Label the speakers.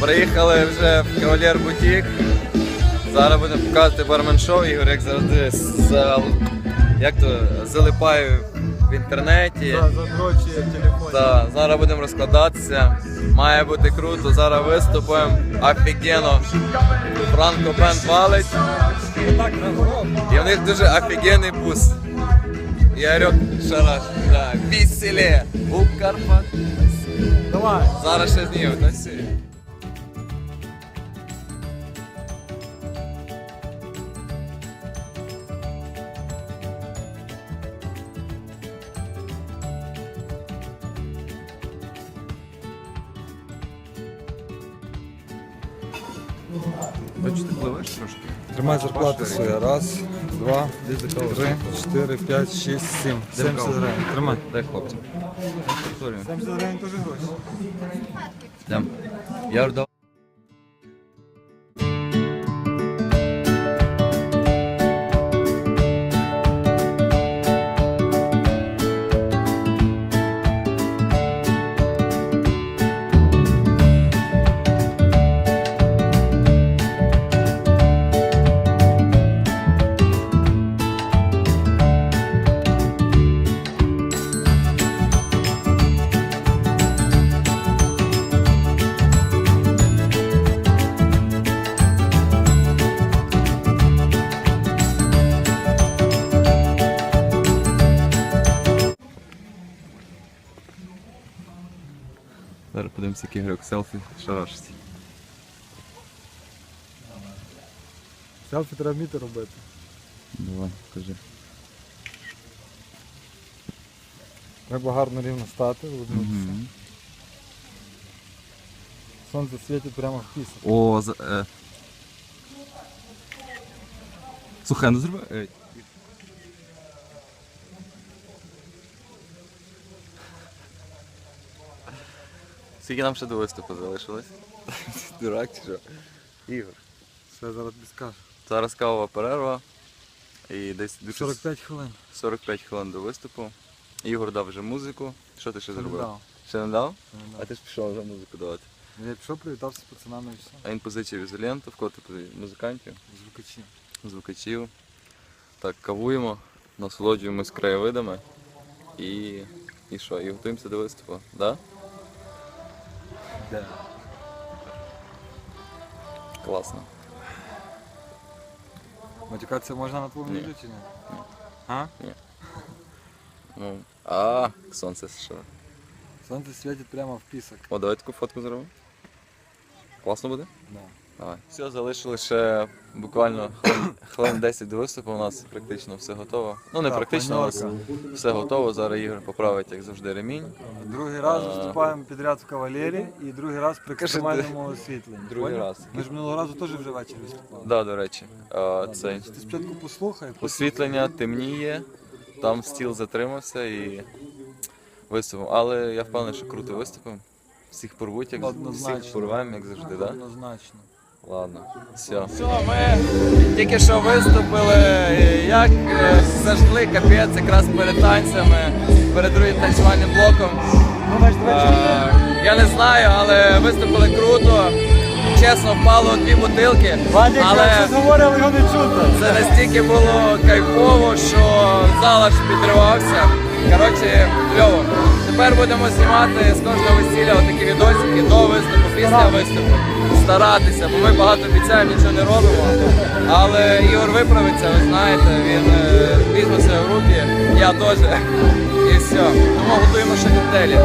Speaker 1: Приїхали вже в Кавалєр Бутік. Зараз будемо показувати бармен-шоу. Ігор, як завжди, за, як то, залипаю в інтернеті.
Speaker 2: Задрочує в телефоні.
Speaker 1: Та, зараз будемо розкладатися. Має бути круто, зараз виступимо. Офігенно. Франко Бенд валить. І в них дуже офігенний бус. Ігорьок Шараш. Да. Веселе. У Карпат.
Speaker 2: Давай.
Speaker 1: Зараз ще на всі. Бачите, пливеш трошки?
Speaker 2: Тримай зарплату свою. Раз, два, три, чотири, п'ять, шість, сім. 70 гривень. Тримай.
Speaker 1: Дай хлопцям.
Speaker 2: 70 гривень теж гроші.
Speaker 1: Я ждав. Зараз подивимося, який грок селфі шарашиться.
Speaker 2: Селфі треба вміти робити.
Speaker 1: Давай, кажи.
Speaker 2: Треба гарно рівно стати, улыбнутися.
Speaker 1: Угу.
Speaker 2: Сонце світить прямо в пісок.
Speaker 1: О, за, е. Слухай, ну зроби. Е. Скільки нам ще до виступу залишилось? Дурак чи що? Ігор.
Speaker 2: Все, зараз тобі скажу.
Speaker 1: Зараз кавова перерва. І десь десь
Speaker 2: 45 хвилин.
Speaker 1: 45 хвилин до виступу. Ігор дав вже музику. Що ти ще зробив?
Speaker 2: дав.
Speaker 1: Ще не дав?
Speaker 2: Ще не
Speaker 1: А ти ж пішов вже музику давати.
Speaker 2: Я пішов, привітався з пацанами і все.
Speaker 1: А він позичив ізоленту, в кого ти позичив? музикантів,
Speaker 2: Звукачі.
Speaker 1: звукачів. Так, кавуємо, насолоджуємось краєвидами і. І що? І готуємося до виступу, да?
Speaker 2: Де?
Speaker 1: Класно.
Speaker 2: Матюкатися можна на твоєму відео чи ні? А?
Speaker 1: Ну. А, сонце що.
Speaker 2: Сонце світить прямо в пісок.
Speaker 1: О, давай таку фотку зробимо. Класно буде?
Speaker 2: Да.
Speaker 1: Давай. Все, залишилось ще буквально хвилин, хвилин 10 до виступу. У нас практично все готово. Ну не
Speaker 2: Так,
Speaker 1: практично, але все готово. Зараз Ігор поправить, як завжди, ремінь.
Speaker 2: Другий раз
Speaker 1: А.
Speaker 2: виступаємо підряд в кавалері і другий раз при
Speaker 1: Кажи,
Speaker 2: екстремальному освітленні.
Speaker 1: Другий
Speaker 2: Поняв?
Speaker 1: раз.
Speaker 2: Ми ж минулого разу теж вже ввечері виступали.
Speaker 1: Да, до речі. А, цей.
Speaker 2: Ти спочатку послухай, потім
Speaker 1: Освітлення темніє, там стіл затримався і виступимо. Але я впевнений, що круто виступимо. Всіх порвуть, як
Speaker 2: Однозначно.
Speaker 1: всіх порвемо, як завжди? Да?
Speaker 2: однозначно.
Speaker 1: Ладно, все. Все, ми тільки що виступили, як е, зажгли капець якраз перед танцями, перед другим танцювальним блоком. Е, Я не знаю, але виступили круто. Чесно, впало дві бутилки. але
Speaker 2: говорив, його не чути.
Speaker 1: це настільки було кайфово, що зал аж підривався. Коротше, кльово. Тепер будемо знімати з кожного весілля отакі відосики до виступу, після виступу. Старатися, бо ми багато обіцяємо, нічого не робимо. Але Ігор виправиться, ви знаєте, він е, візьме себе в руки, я теж. І все. Тому готуємо ще коктейлі.